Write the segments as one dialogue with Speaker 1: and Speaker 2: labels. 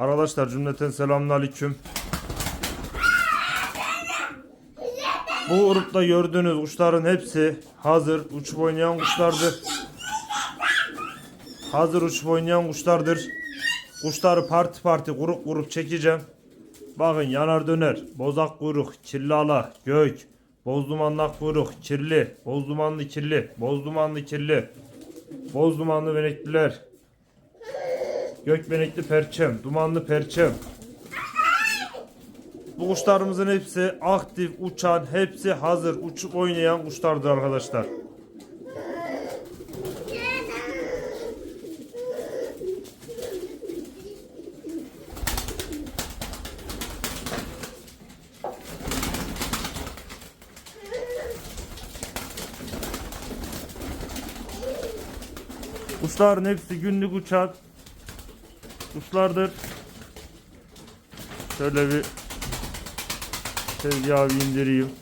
Speaker 1: Arkadaşlar cümleten selamünaleyküm. Bu grupta gördüğünüz kuşların hepsi hazır uçup oynayan kuşlardır. Hazır uçup oynayan kuşlardır. Kuşları parti parti grup grup çekeceğim. Bakın yanar döner, bozak kuyruk, kirli ala, gök, boz dumanlı kuyruk, kirli, boz dumanlı kirli, boz dumanlı kirli, boz dumanlı benekliler, gök benekli perçem, dumanlı perçem. Bu kuşlarımızın hepsi aktif, uçan, hepsi hazır, uçup oynayan kuşlardır arkadaşlar. Kuşların hepsi günlük uçan kuşlardır. Şöyle bir tezgahı indireyim.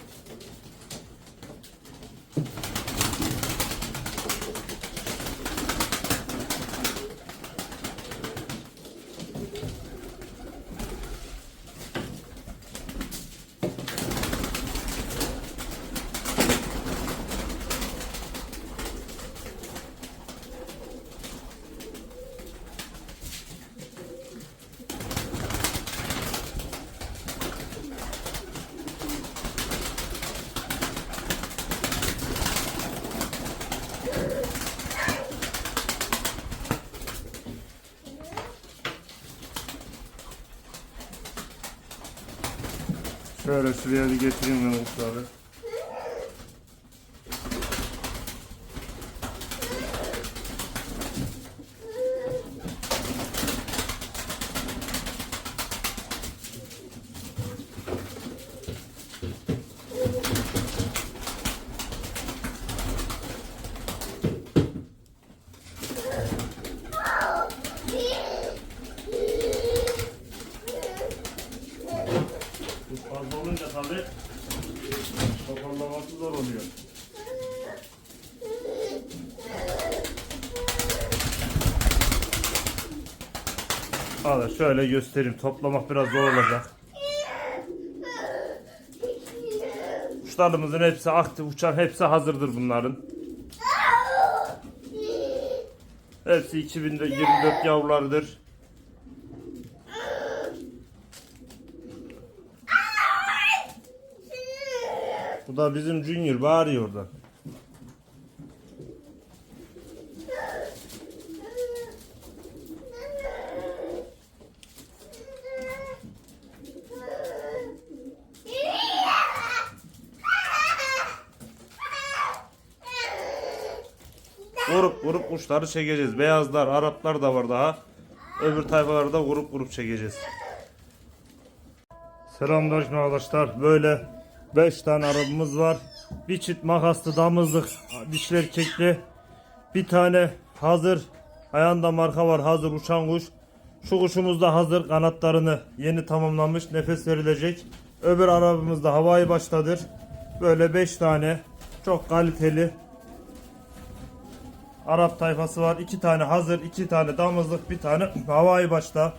Speaker 1: Şöyle şuraya bir getireyim ben kuşları. Zor oluyor. Al şöyle göstereyim. Toplamak biraz zor olacak. Kuşlarımızın hepsi aktif uçan hepsi hazırdır bunların. Hepsi 2024 yavrularıdır. Bu da bizim Junior bağırıyor oradan. Grup grup kuşları çekeceğiz. Beyazlar, Araplar da var daha. Öbür tayfalarda grup grup çekeceğiz. Selamünaleyküm arkadaşlar. Böyle 5 tane arabamız var. Bir çift makaslı damızlık dişli erkekli. Bir tane hazır ayağında marka var hazır uçan kuş. Şu kuşumuz da hazır kanatlarını yeni tamamlamış nefes verilecek. Öbür arabamız da havai baştadır. Böyle 5 tane çok kaliteli Arap tayfası var. 2 tane hazır, 2 tane damızlık, bir tane havai başta.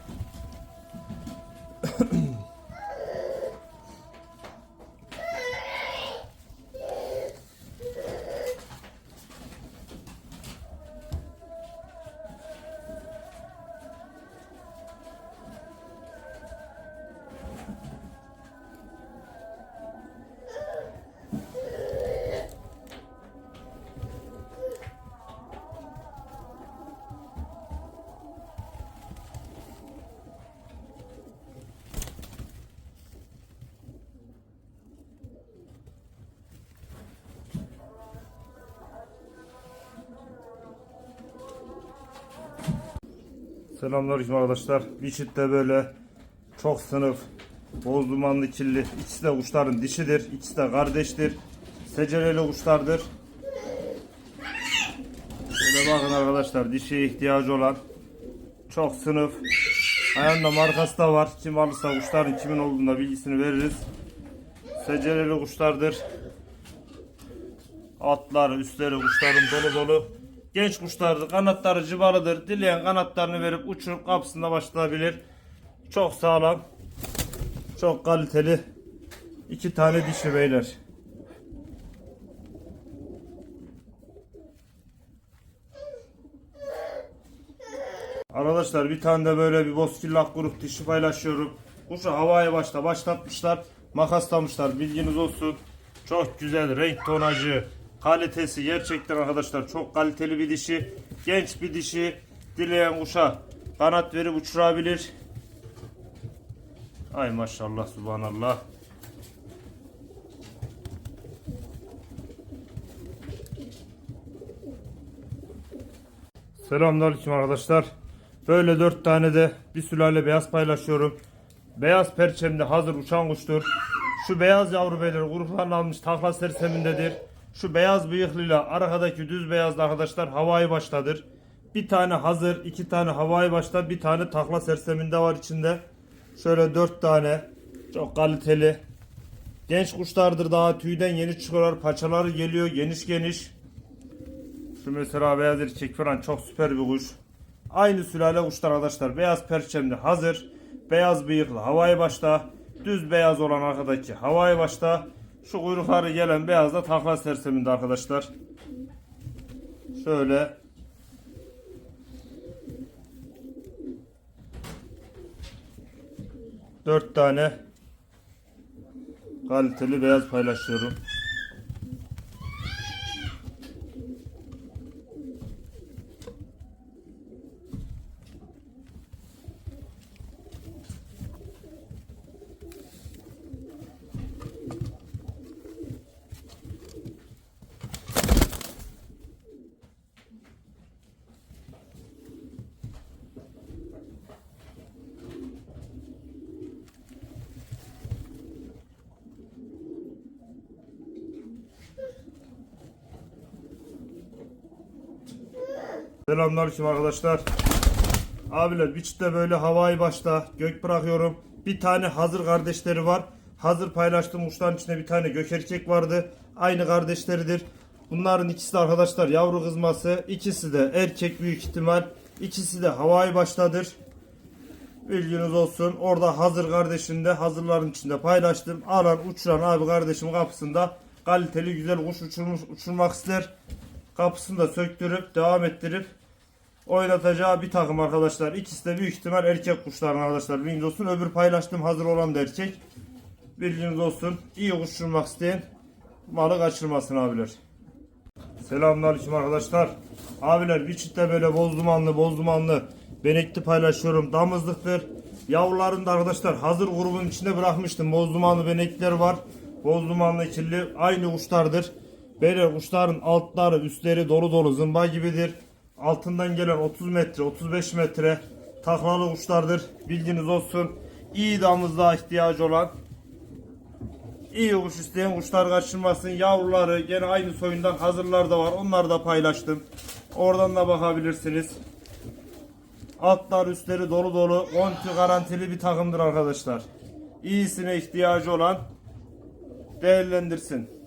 Speaker 1: Selamünaleyküm arkadaşlar. De böyle çok sınıf boz dumanlı kirli. İkisi de kuşların dişidir. İkisi de kardeştir. Secereli kuşlardır. Şöyle bakın arkadaşlar dişiye ihtiyacı olan çok sınıf. Ayağında markası da var. Kim alırsa kuşların kimin olduğunda bilgisini veririz. Secereli kuşlardır. Atları, üstleri kuşların dolu dolu. Genç kuşlardır. Kanatları cıvalıdır. Dileyen kanatlarını verip uçurup kapısında başlayabilir. Çok sağlam. Çok kaliteli. iki tane dişi beyler. Arkadaşlar bir tane de böyle bir bozkillak grup dişi paylaşıyorum. Kuşu havaya başta başlatmışlar. Makaslamışlar bilginiz olsun. Çok güzel renk tonajı. Kalitesi gerçekten arkadaşlar çok kaliteli bir dişi. Genç bir dişi. Dileyen kuşa kanat verip uçurabilir. Ay maşallah subhanallah. Selamünaleyküm arkadaşlar. Böyle dört tane de bir sülale beyaz paylaşıyorum. Beyaz perçemde hazır uçan kuştur. Şu beyaz yavru beyler gruplarını almış takla sersemindedir. Şu beyaz bıyıklıyla arkadaki düz beyazlı arkadaşlar havai baştadır. Bir tane hazır, iki tane havai başta, bir tane takla serseminde var içinde. Şöyle dört tane çok kaliteli. Genç kuşlardır daha tüyden yeni çıkıyorlar. Paçaları geliyor geniş geniş. Şu mesela beyaz erkek falan çok süper bir kuş. Aynı sülale kuşlar arkadaşlar. Beyaz perçemli hazır. Beyaz bıyıklı havai başta. Düz beyaz olan arkadaki havai başta. Şu kuyrukları gelen beyaz da takla serseminde arkadaşlar. Şöyle. Dört tane kaliteli beyaz paylaşıyorum. Selamünaleyküm arkadaşlar. Abiler bir çifte böyle havai başta gök bırakıyorum. Bir tane hazır kardeşleri var. Hazır paylaştığım uçların içinde bir tane gök erkek vardı. Aynı kardeşleridir. Bunların ikisi de arkadaşlar yavru kızması. İkisi de erkek büyük ihtimal. İkisi de havai baştadır. Bilginiz olsun. Orada hazır kardeşinde hazırların içinde paylaştım. Alan uçuran abi kardeşim kapısında kaliteli güzel kuş uçurmuş, uçurmak ister. Kapısını da söktürüp devam ettirip oynatacağı bir takım arkadaşlar. İkisi de büyük ihtimal erkek kuşların arkadaşlar. Bilginiz olsun. Öbür paylaştığım hazır olan da erkek. Bilginiz olsun. İyi kuş uçurmak isteyen malı kaçırmasın abiler. Selamünaleyküm arkadaşlar. Abiler bir çifte böyle boz dumanlı boz dumanlı benekli paylaşıyorum. Damızlıktır. Yavrularını da arkadaşlar hazır grubun içinde bırakmıştım. Boz dumanlı benekler var. Boz dumanlı ikili aynı kuşlardır. Böyle kuşların altları üstleri dolu dolu zımba gibidir. Altından gelen 30 metre 35 metre taklalı kuşlardır. Bilginiz olsun. İyi damızlığa ihtiyacı olan İyi kuş isteyen kuşlar kaçırmasın. Yavruları gene aynı soyundan hazırlar da var. Onları da paylaştım. Oradan da bakabilirsiniz. Altlar üstleri dolu dolu. Kontü garantili bir takımdır arkadaşlar. İyisine ihtiyacı olan değerlendirsin.